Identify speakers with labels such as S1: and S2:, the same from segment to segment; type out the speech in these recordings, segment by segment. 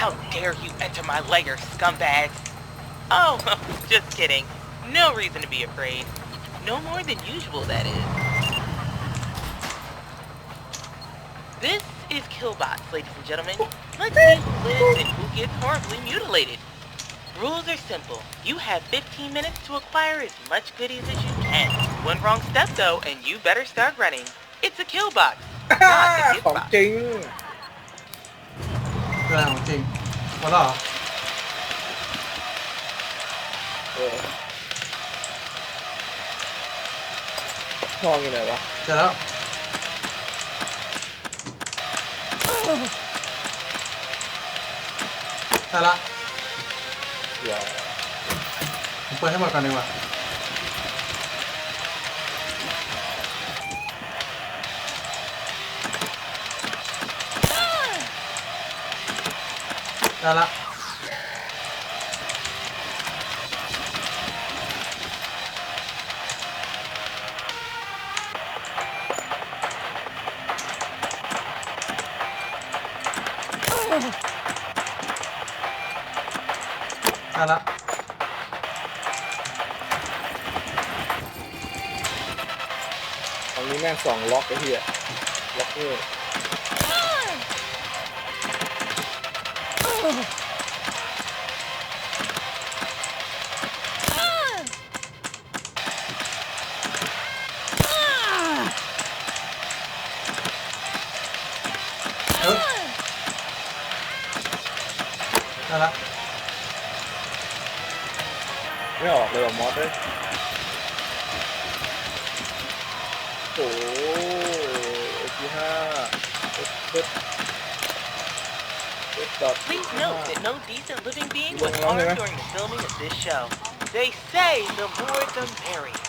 S1: How dare you enter my lair, scumbags? Oh, just kidding. No reason to be afraid. No more than usual, that is. This is Killbots, ladies and gentlemen. Let's see who lives and who gets horribly mutilated. Rules are simple. You have 15 minutes to acquire as much goodies as you can. One wrong step, though, and you better start running. It's a kill box, not a gift
S2: ของ
S1: box.
S2: จริง
S3: เรื่องของจริงหมดแล้วเหรอ
S2: เออทองอยู่ไหนวะ
S3: เจอแล้วได้ละ
S2: เดี๋ยว
S3: ผมเปิดให้หมดก่อนดีกว่า ได้ละได้ละ
S2: ตรงนี้แม่งสองล็อกไอ้เหี้ยล็อกนี่
S3: เอ ได้ละ
S2: ไม่ออกเลยว่ะมอสเลยโอ้โหเอที่ห้าปึ๊บปึ๊บปึ๊บดอท
S1: Please note that no decent living being
S2: You
S1: was
S2: want me to-
S1: harmed during the filming of this show. They say the more the merrier.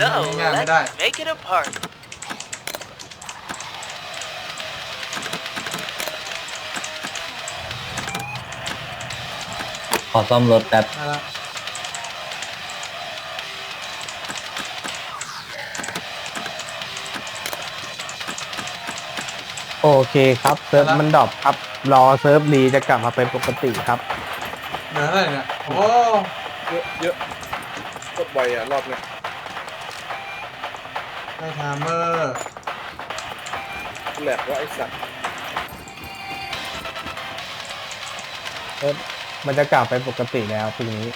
S1: So
S3: Yeah,
S1: let's
S3: that.
S1: make it a party.
S4: อซ่อมรถแป๊บ
S3: ได้ละ
S5: โอเคครับเซิร์ฟมันดรอปครับ รอเซิร์ฟรีจะกลับมาเป็นปกติครับ
S3: เหลือเท่าไหร่เนี่ย โอ้
S2: เยอะเยอะกดไวอะ รอบเนี้ย
S3: ได้ไทม์เมอร์
S2: แหลกว่าไอ้สัตว์
S5: เซิร์ฟ มันจะกลับไปปกติแล้วพรุ่งนี้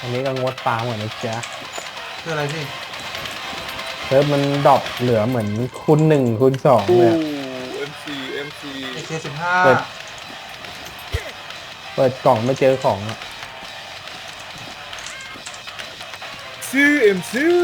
S5: อันนี้ก็งดฟาร์มเหมือนนะจ๊ะ
S3: คืออะไรพี่
S5: เซิร์ฟมันดรอปเหลือเหมือนคูณหนึ่งคูณสอง
S2: อู้
S5: เลยอะ
S2: MC MC
S3: AK สิบห้า
S5: เปิด เปิดกล่องไม่เจอของอะ
S2: ซื้อ M ซื้อ